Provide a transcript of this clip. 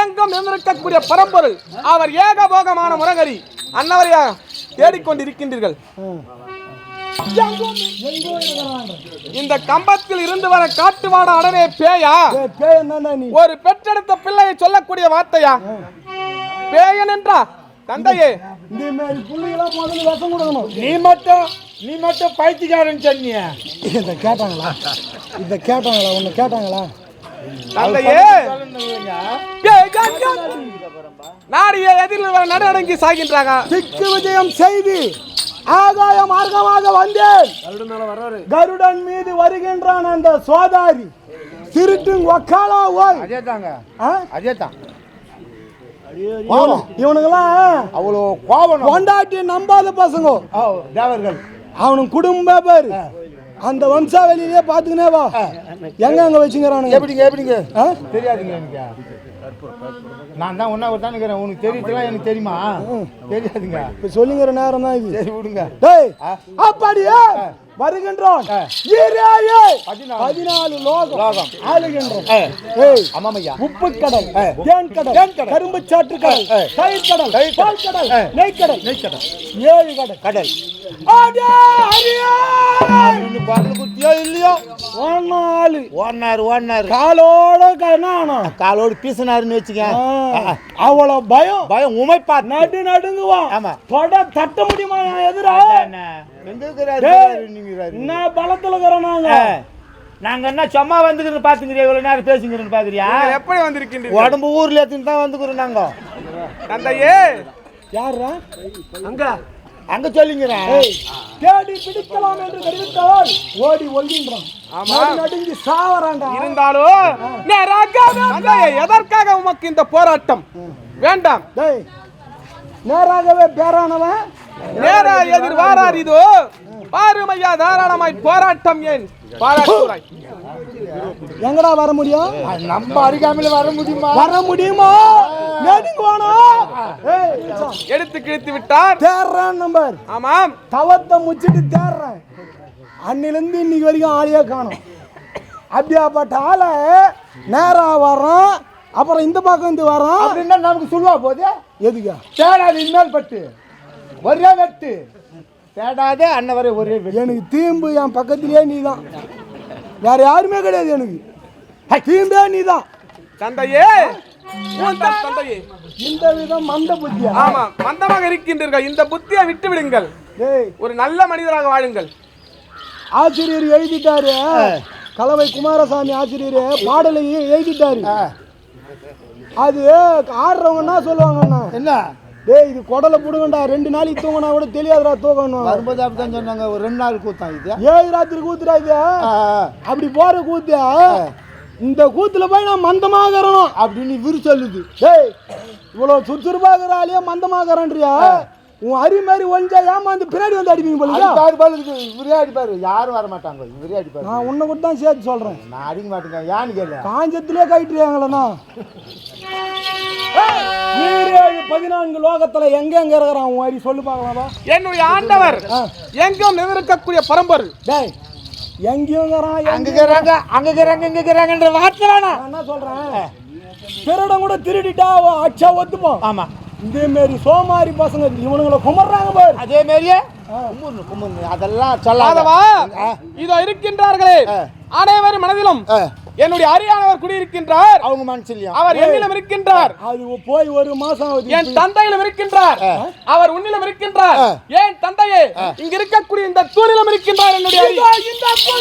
எங்கும் இருந்திருக்கக்கூடிய பரம்பொருள். அவர் ஏகபோகமான முரகரி. அன்னவரையா தேடிக்கொண்டிருக்கின்றீர்கள். இந்த கம்பத்தில் இருந்து வர காட்டுவாட அடவே பேயா? ஒரு பெற்றெடுத்த பிள்ளையை சொல்லக்கூடிய வார்த்தையா? பேயன் என்றா? தந்தையே. இந்த மாதிரி புள்ளைகளாம் முதல்ல விஷம் கொடுக்கணும். நீ மட்டும் நீ மட்டும் பைத்தியக்காரன் சொன்னிய. இதை கேட்டாங்களா? இதை கேட்டாங்களா? உன்னை கேட்டாங்களா? தந்தையே நாடிய எதிரில் வர சாகின்றாங்க திக்கு விஜயம் செய்து! ஆகாய மார்க்கமாக வந்தேன்! கருடன் மீது வருகின்றான் அந்த சோதாரி. திருட்டும் ஒக்காலா ஓய்! அதே தாங்க ஆ? அதே தான் இவனு- இவனுங்கெல்லாம் அவ்வளோ கோபம். கொண்டாட்டி நம்பாத பசங்க. தேவர்கள். அவனுக்கு குடும்ப பேரு. அந்த வம்சாவளியிலே பாத்துக்கினே வா. எங்க அங்க வச்சுக்கிறானுங்க? எப்படிங்க எப்படிங்க? தெரியாதுங்க எனக்கு. நான் தான் ஒன்றா ஒரு இருக்கிறேன். உனக்கு தெரியுதுலாம் எனக்கு தெரியுமா? தெரியாதுங்க. இப்ப சொல்லுங்கிற நேரம் தான் இது. சரி விடுங்க. டேய் அப்படியே வருகின்றோம். பதினாலு. லோகம். ஆளுகின்றோம். உப்பு கடல். தேன் கடல். கரும்பு சாற்று கடல். தயிர் கடல் பால் கடல். நெய் கடல் நெய் கடல். ஏழு கடல். கடல். இல்லையோ? ஒன்னாலு. ஓடினாரு ஓடினாரு காலோட காலோடு பீசினாருன்னு வச்சுக்க அவ்வளவு பயம். பயம் உமைப்பார் நடு நடுங்குவான். ஆமா. தொட தட்ட முடியுமா என் எதிரா? என்ன? பலத்துல இருக்கிறோம் நாங்க? என்ன சும்மா வந்துக்கிறோம் பாத்துக்கிறீங்க இவ்வளவு நேரம் பேசுங்கிறோம் பாக்குறியா எப்படி வந்திருக்கின்றீர்கள்? உடம்பு ஊர்ல எடுத்துன்னு தான் வந்துக்கிறோம் நாங்க. தந்தையே. யாரா அங்க. அங்க சொல்லிங்கிறேன் தேடி பிடிக்கலாம் என்று தெரிவித்தால் ஓடி ஒல்கின்றான் நடுங்கி சாவறான்டா இருந்தாலும் எதற்காக உமக்கு இந்த போராட்டம்? வேண்டாம். டேய் நேராகவே பேரானவன். நேரா எதிர் வாரார் இது. பாருமையா தாராளமாய் போராட்டம் ஏன்? பாராட்டுறாய் எங்கடா வர முடியும்? நம்ம அருகாமையில வர முடியுமா? வர முடியுமா? நெடுங்குவானா எடுத்து கிழித்து விட்டார். தேடுறான் நம்பர் ஆமாம். தவத்தை முச்சிட்டு தேடுறேன் அன்னிலேருந்து இன்னைக்கு வரைக்கும் ஆளையே காணும். அப்படியாப்பட்ட ஆளை நேரா வர்றான் அப்புறம் இந்த பக்கம் இருந்து வரான் அப்படின்னா நமக்கு சொல்லுவா போதே எதுக்கா? தேடாது இனிமேல் பட்டு. ஒரே வெட்டு. தேடாதே அண்ணன் வரை ஒரே எனக்கு தீம்பு என் பக்கத்திலேயே நீ தான் வேற யாருமே கிடையாது எனக்கு. தீம்பே நீ தன் தந்தையே. இந்த விதம் மந்த புத்தியா? ஆமா மந்தமாக இருக்கின்றீர்கள். இந்த புத்தியை விட்டு விடுங்கள் டேய். ஒரு நல்ல மனிதராக வாழுங்கள். ஆசிரியர் எழுதிட்டாரு. கலவை குமாரசாமி ஆசிரியர் பாடலை எழுதிட்டாரு. அது ஆடுறவங்க என்ன சொல்லுவாங்கன்னா என்ன? டேய் இது குடலை புடுங்கண்டா ரெண்டு நாளைக்கு தூங்கினா கூட தெரியாதுடா தூங்கணும் வரும்போது அப்படித்தான் சொன்னாங்க ஒரு ரெண்டு நாள் கூத்தான் இது? ஏழு ராத்திரி கூத்துடா இது அப்படி போற கூத்து? இந்த கூத்துல போய் நான் மந்தமாகறணும் அப்படின்னு இவரு சொல்லுது. டேய் இவ்வளவு சுறுசுறுப்பாகிற ஆளையே மந்தமாகறன்றியா உன் அரி மாதிரி ஒழிஞ்சா ஏமாந்து பின்னாடி வந்து அடிப்பீங்க போல அடிப்பாரு பாரு இருக்கு. இவரே அடிப்பாரு. யாரும் வர மாட்டாங்க இவரே அடிப்பாரு. நான் உன்னை கூட தான் சேர்த்து சொல்றேன். நான் அடிக்க மாட்டேங்க. யான்னு கேள்வி காஞ்சத்திலே கைட்டுறியாங்களண்ணா பதினான்கு லோகத்துல எங்க எங்க இருக்கிறான்? உன் அரி சொல்லு பார்க்கலாமா? என்னுடைய ஆண்டவர் எங்கும் இருக்கக்கூடிய பரம்பொருள். டேய் எங்கேயும் இருக்கிறான் அங்க எங்க இருக்கிறாங்க அங்க இருக்கிறாங்க இங்க இருக்கிறாங்கன்ற வார்த்தை வேணாம் நான் என்ன சொல்றேன்? திருடம் கூட திருடிட்டா அச்சா ஒத்துப்பான் ஆமா. இதே மாரி சோமாரி பசங்க இவனுங்களை குமர்றாங்க பாரு. அதே கும்புன்னு அதெல்லாம் சொல்லாத. அதவா இதோ இருக்கின்றார்களே. அனைவரும் மனதிலும். என்னுடைய அரியானவர் குடியிருக்கின்றார். அவங்க மனசுலயும் அவர் என்னிலும் இருக்கின்றார். அது போய் ஒரு மாசம் என் தந்தையிலும் இருக்கின்றார். அவர் உன்னிலும் இருக்கின்றார். ஏன் தந்தையே இங்க இருக்கக்கூடிய இந்த தூணிலும் இருக்கின்றார் என்னுடைய